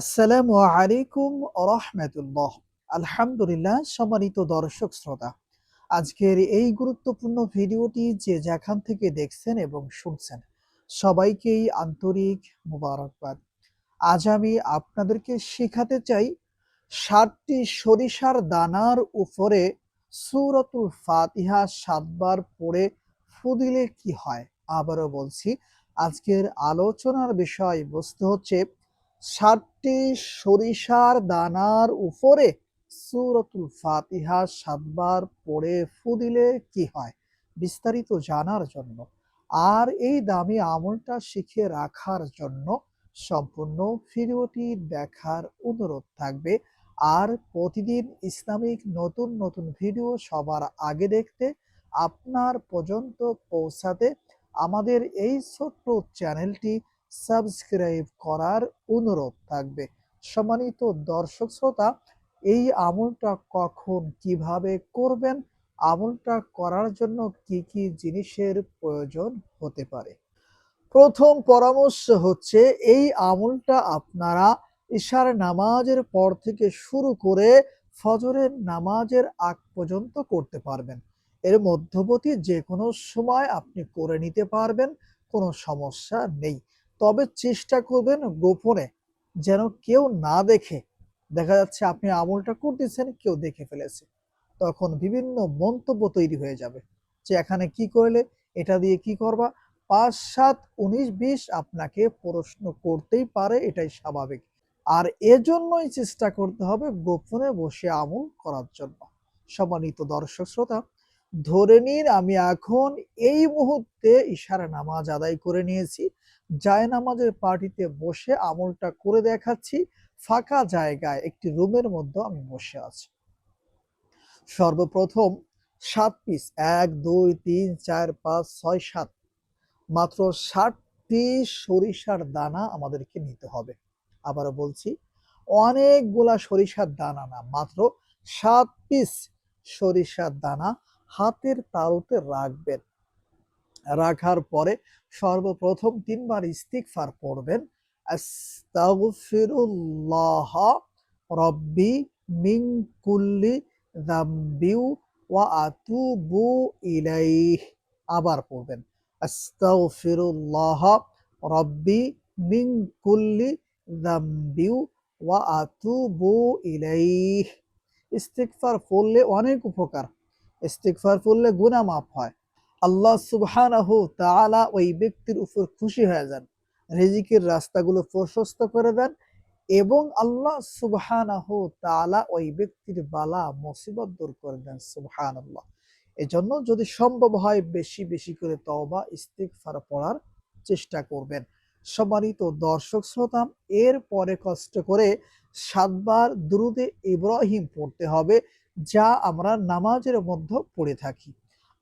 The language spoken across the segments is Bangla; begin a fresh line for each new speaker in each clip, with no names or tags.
আসসালামু আলাইকুম রহমতুল্লাহ। আলহামদুলিল্লাহ, সম্মানিত দর্শক শ্রোতা, আজকের এই গুরুত্বপূর্ণ ভিডিওটি যে যেখান থেকে দেখছেন এবং শুনছেন, সবাইকেই আন্তরিক মুবারকবাদ। আজ আমি আপনাদেরকে শেখাতে চাই ষাটটি সরিষার দানার উপরে সূরাতুল ফাতিহা সাতবার পড়ে ফুদিলে কি হয়, আবারও বলছি। আজকের আলোচনার বিষয় বস্তু হচ্ছে ষাটটি সরিষার দানার উপরে সুরতুল ফাতিহা সাতবার পড়ে ফু দিলে কি হয়? বিস্তারিত জানার জন্য আর এই দামি আমলটা শিখে রাখার জন্য সম্পূর্ণ ভিডিওটি দেখার অনুরোধ থাকবে। আর প্রতিদিন ইসলামিক নতুন নতুন ভিডিও সবার আগে দেখতে আপনার পর্যন্ত পৌঁছাতে আমাদের এই ছোট্ট চ্যানেলটি সাবস্ক্রাইব করার অনুরোধ থাকবে। সম্মানিত দর্শক শ্রোতা, এই আমলটা কখন কীভাবে করবেন? আমলটা করার জন্য কি কি জিনিসের প্রয়োজন হতে পারে? প্রথম পরামর্শ হচ্ছে, এই আমলটা আপনারা ঈশার নামাজের পর থেকে শুরু করে ফজরের নামাজের আগ পর্যন্ত করতে পারবেন। এর মধ্যবর্তী যে কোনো সময় আপনি করে নিতে পারবেন, কোনো সমস্যা নেই। তবে চেষ্টা করবেন গোপনে যেন কেউ না দেখে। দেখা যাচ্ছে আপনি আমলটা করতেছেন, কেউ দেখে ফেলেছে। তখন বিভিন্ন মন্তব্য তৈরি হয়ে যাবে যে, এখানে কি করলে? এটা দিয়ে কি করবা? পাঁচ, সাত, উনিশ, বিশ আপনাকে প্রশ্ন করতেই পারে, এটাই স্বাভাবিক। আর এজন্যই চেষ্টা করতে হবে গোপনে বসে আমল করার জন্য। সম্মানিত দর্শক শ্রোতা, ধরে নিন আমি এখন এই মুহূর্তে ইশারা নামাজ আদায় করে নিয়েছি। জায় নামাজের পার্টিতে বসে আমলটা করে দেখাচ্ছি। ফাঁকা জায়গায় একটি রুমের মধ্যে আমি বসে আছি। সর্বপ্রথম সাত পিস এক, দুই, তিন, চার, পাঁচ, ছয়, সাত। মাত্র ষাটটি সরিষার দানা আমাদেরকে নিতে হবে। আবারও বলছি, অনেকগুলা সরিষার দানা না, মাত্র সাত পিস সরিষার দানা হাতের তালুতে রাখবেন। রাখার পরে সর্বপ্রথম তিনবার ইস্তিকফার পড়বেন। আস্তাগফিরুল্লাহ রব্বি মিন কুল্লি যামবিউ ওয়া আতুবু ইলাইহ। আবার পড়বেন। আস্তাগফিরুল্লাহ রব্বি মিন কুল্লি যামবিউ ওয়া আতুবু ইলাইহ। ইস্তিগফার পড়লে অনেক উপকার। ইস্তিগফার পড়লে গুনাহ মাফ হয়। আল্লাহ সুবহানাহু তাআলা ওই ব্যক্তির উপর খুশি হয়ে যান, রিজিকের রাস্তাগুলো প্রশস্ত করে দেন এবং আল্লাহ সুবহানাহু তাআলা ওই ব্যক্তির বালা, মুসিবত দূর করে দেন সুবহান সুবহানাল্লাহ। এজন্য যদি সম্ভব হয় বেশি বেশি করে তওবা, ইস্তিগফার পড়ার চেষ্টা করবেন। সম্মানিত দর্শক শ্রোতা, এর পরে কষ্ট করে সাতবার দুরুদে ইব্রাহিম পড়তে হবে, যা আমরা নামাজের মধ্যে পড়ে থাকি।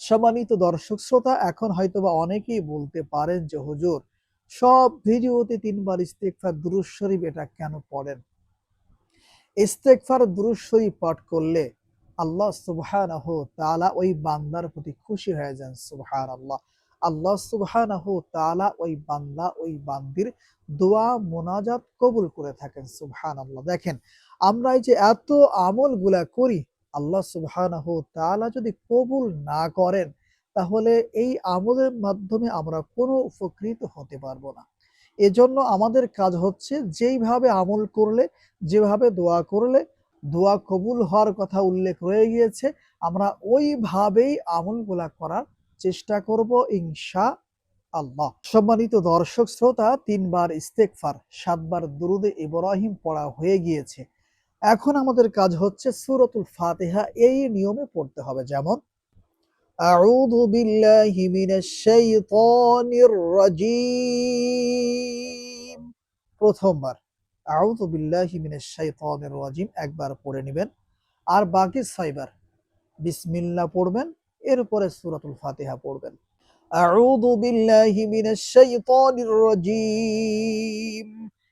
সম্মানিত দর্শক শ্রোতা, এখন হয়তোবা অনেকেই বলতে পারেন যে, হুজুর, সব ভিডিওতে তিনবার ইস্তেকফার দুরুজ শরীফ, এটা কেন পড়েন? ইস্তেকফার দুরুজ শরীফ পাঠ করলে আল্লাহ সুবহানাহু তাআলা ওই বান্দার প্রতি খুশি হয়ে যান, সুবহানাল্লাহ। আল্লাহ সুবহানাহু তাআলা ওই বান্দা, ওই বান্দির দোয়া, মোনাজাত কবুল করে থাকেন সুবহান আল্লাহ দেখেন আমরা এই যে এত আমলগুলা করি আল্লাহ তাআলা যদি কবুল না করেন, তাহলে এই আমলের মাধ্যমে আমরা কোনো উপকৃত হতে পারব না। এজন্য আমাদের কাজ হচ্ছে যেইভাবে আমল করলে, যেভাবে দোয়া করলে, দোয়া কবুল হওয়ার কথা উল্লেখ রয়ে গিয়েছে, আমরা ওইভাবেই আমলগুলা করার চেষ্টা করব ইনশা আল্লাহ সম্মানিত দর্শক শ্রোতা, তিনবার ইস্তেকফার সাতবার দুরুদে ইব্রাহিম পড়া হয়ে গিয়েছে। এখন আমাদের কাজ হচ্ছে সুরতুল ফাতিহা এই নিয়মে পড়তে হবে। যেমন, আউযু বিল্লাহি মিনাশ শাইতানির রাজীম। প্রথমবার, আউযু বিল্লাহি মিনাশ শাইতানির রাজিম। একবার পড়ে নেবেন। আর বাকি ছয়বার, বিসমিল্লাহ পড়বেন, এরপরে সূরাতুল ফাতিহা পড়বেন। আউযু বিল্লাহি মিনাশ শাইতানির রাজিম।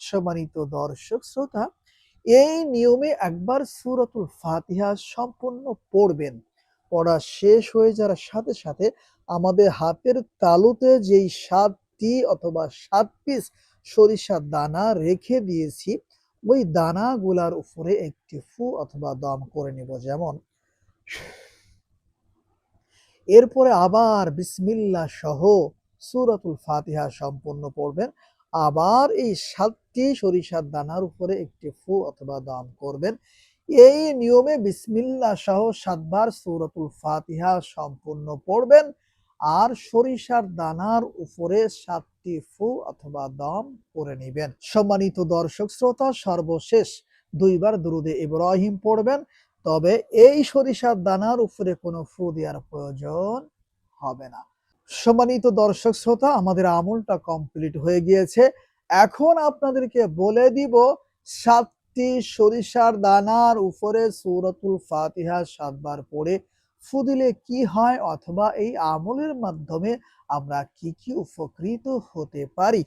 সম্মানিত দর্শক, শ্রোতা, এই নিয়মে একবার সুরতুল ফাতিহা সম্পূর্ণ পড়বেন। পড়া শেষ হয়ে যাওয়ার সাথে সাথে আমাদের হাতের তালুতে যেই সাতটি অথবা সাত পিস সরিষার দানা রেখে দিয়েছি, ওই দানাগুলার উপরে একটি ফু অথবা দম করে নিব। যেমন এরপরে আবার বিসমিল্লাহ সহ সূরাতুল ফাতিহা সম্পূর্ণ পড়বেন। আবার এই সাতটি সরিষার দানার উপরে একটি ফু অথবা দম করবেন। এই নিয়মে বিসমিল্লাহ সহ সাতবার সূরাতুল ফাতিহা সম্পূর্ণ পড়বেন। আর সরিষার দানার উপরে সাতটি ফু অথবা দম করে নেবেন। সম্মানিত দর্শক শ্রোতা, সর্বশেষ দুইবার দুরুদে ইব্রাহিম পড়বেন। তবে এই সরিষার দানার উপরে কোনো ফু দেওয়ার প্রয়োজন হবে না। সম্মানিত দর্শক শ্রোতা, আমাদের আমলটা কমপ্লিট হয়ে গিয়েছে। এখন আপনাদেরকে বলে দিব, সাতটি সরিষার দানার উপরে সূরাতুল ফাতিহা সাতবার পড়ে ফু দিলে কি হয় অথবা এই আমলের মাধ্যমে আমরা কি কি উপকৃত হতে পারি?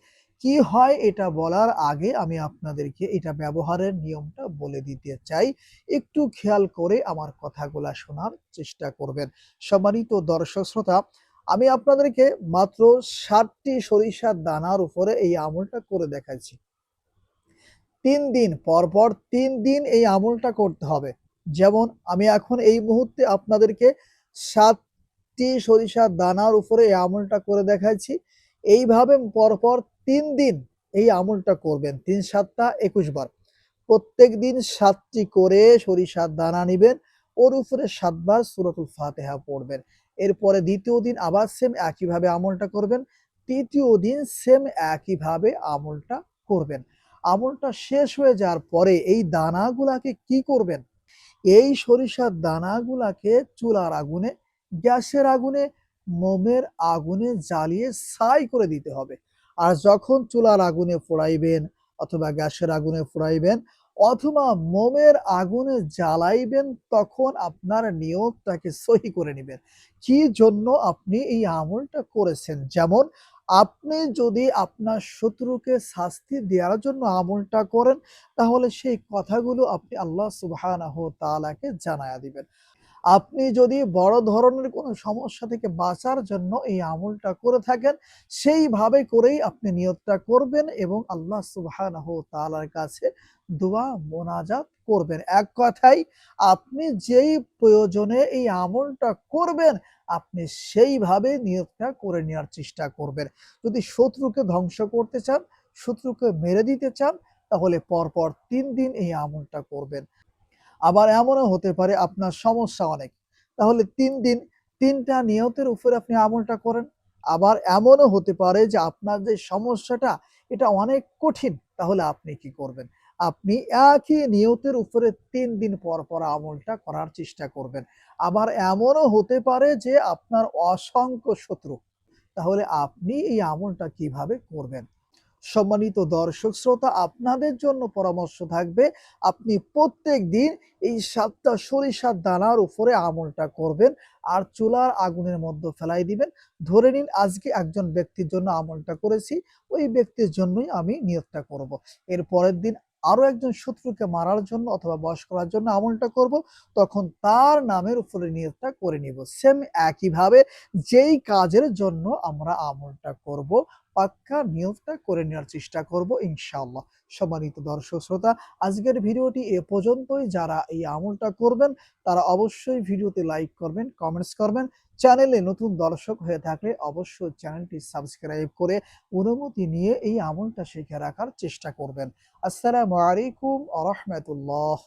কি হয় এটা বলার আগে আমি আপনাদেরকে এটা ব্যবহারের নিয়মটা বলে দিতে চাই। একটু খেয়াল করে আমার কথাগুলা শোনার চেষ্টা করবেন। সম্মানিত দর্শক শ্রোতা, আমি আপনাদেরকে মাত্র ষাটটি সরিষার দানার উপরে এই আমলটা করে দেখাচ্ছি তিন দিন, পরপর তিন দিন এই আমলটা করতে হবে। যেমন আমি এখন এই মুহূর্তে আপনাদেরকে সাতটি সরিষার দানার উপরে এই আমলটা করে দেখাচ্ছি এইভাবে পরপর তিন দিন এই আমলটা করবেন। তিন সাতটা, একুশ বার। প্রত্যেক দিন সাতটি করে সরিষার দানা নিবেন, ওর উপরে সাতবার সুরতুল ফাতেহা পড়বেন। এরপরে দ্বিতীয় দিন আবার সেম একইভাবে আমলটা করবেন, তৃতীয় দিন সেম একইভাবে আমলটা করবেন। আমলটা শেষ হয়ে যাওয়ার পরে এই দানাগুলাকে কি করবেন? এই সরিষার দানাগুলাকে চুলার আগুনে, গ্যাসের আগুনে মোমের আগুনে জ্বালিয়ে ছাই করে দিতে হবে। আর যখন চুলার আগুনে পোড়াইবেন অথবা গ্যাসের আগুনে পোড়াইবেন অথবা মোমের আগুনে জ্বালাইবেন, তখন আপনার নিয়তটাকে সহি করে নেবেন। কি জন্য আপনি এই আমলটা করেছেন? যেমন, আপনি যদি আপনার শত্রুকে শাস্তি দেওয়ার জন্য আমলটা করেন, তাহলে সেই কথাগুলো আপনি আল্লাহ সুবহানাহু তালাকে জানায়া দিবেন। আপনি যদি বড় ধরনের কোনো সমস্যা থেকে বাঁচার জন্য এই আমলটা করে থাকেন, সেইভাবে করেই আপনি নিয়তটা করবেন এবং আল্লাহ সুবহানাহু তাআলার কাছে দোয়া, মোনাজাত করবেন। এক কথাই আপনি যেই প্রয়োজনে এই আমলটা করবেন, আপনি সেইভাবে নিয়তটা করে নেওয়ার চেষ্টা করবেন। যদি শত্রুকে ধ্বংস করতে চান, শত্রুকে মেরে দিতে চান, তাহলে পরপর তিন দিন এই আমলটা করবেন। আবার এমনও হতে পারে আপনার সমস্যা অনেক। তাহলে তিন দিন, তিনটা নিয়তের উপরে আপনি আমলটা করেন। আবার এমনও হতে পারে যে আপনার যে সমস্যাটা, এটা অনেক কঠিন, তাহলে আপনি কি করবেন? আপনি একই নিয়তের উপরে তিন দিন পর পর আমলটা করার চেষ্টা করবেন। আবার এমনও হতে পারে যে আপনার অসংখ্য শত্রু, তাহলে আপনি এই আমলটা কীভাবে করবেন? সম্মানিত দর্শক, শ্রোতা, আপনাদের জন্য পরামর্শ থাকবে, আপনি প্রত্যেক দিন এই সাতটা সরিষার দানার উপরে আমলটা করবেন আর চুলার আগুনের মধ্যে ফেলাই দিবেন ধরে নিন, আজকে একজন ব্যক্তির জন্য আমলটা করেছি, ওই ব্যক্তির জন্যই আমি নিয়োগটা করব। এর পরের দিন আরও একজন শত্রুকে মারার জন্য অথবা বশ করার জন্য আমলটা করব, তখন তার নামের উপরে নিয়োগটা করে নিব সেম একইভাবে যেই কাজের জন্য আমরা আমলটা করব পাক্কা নিয়তটা করে নেওয়ার চেষ্টা করব ইনশাআল্লাহ। সম্মানিত দর্শক শ্রোতা, আজকের ভিডিওটি এ পর্যন্তই। যারা এই আমলটা করবেন, তারা অবশ্যই ভিডিওতে লাইক করবেন, কমেন্টস করবেন। চ্যানেলে নতুন দর্শক হয়ে থাকলে অবশ্যই চ্যানেলটি সাবস্ক্রাইব করে অনুমতি নিয়ে এই আমলটা শিখে রাখার চেষ্টা করবেন। আসসালামু আলাইকুম আ রহমতুল্লাহ।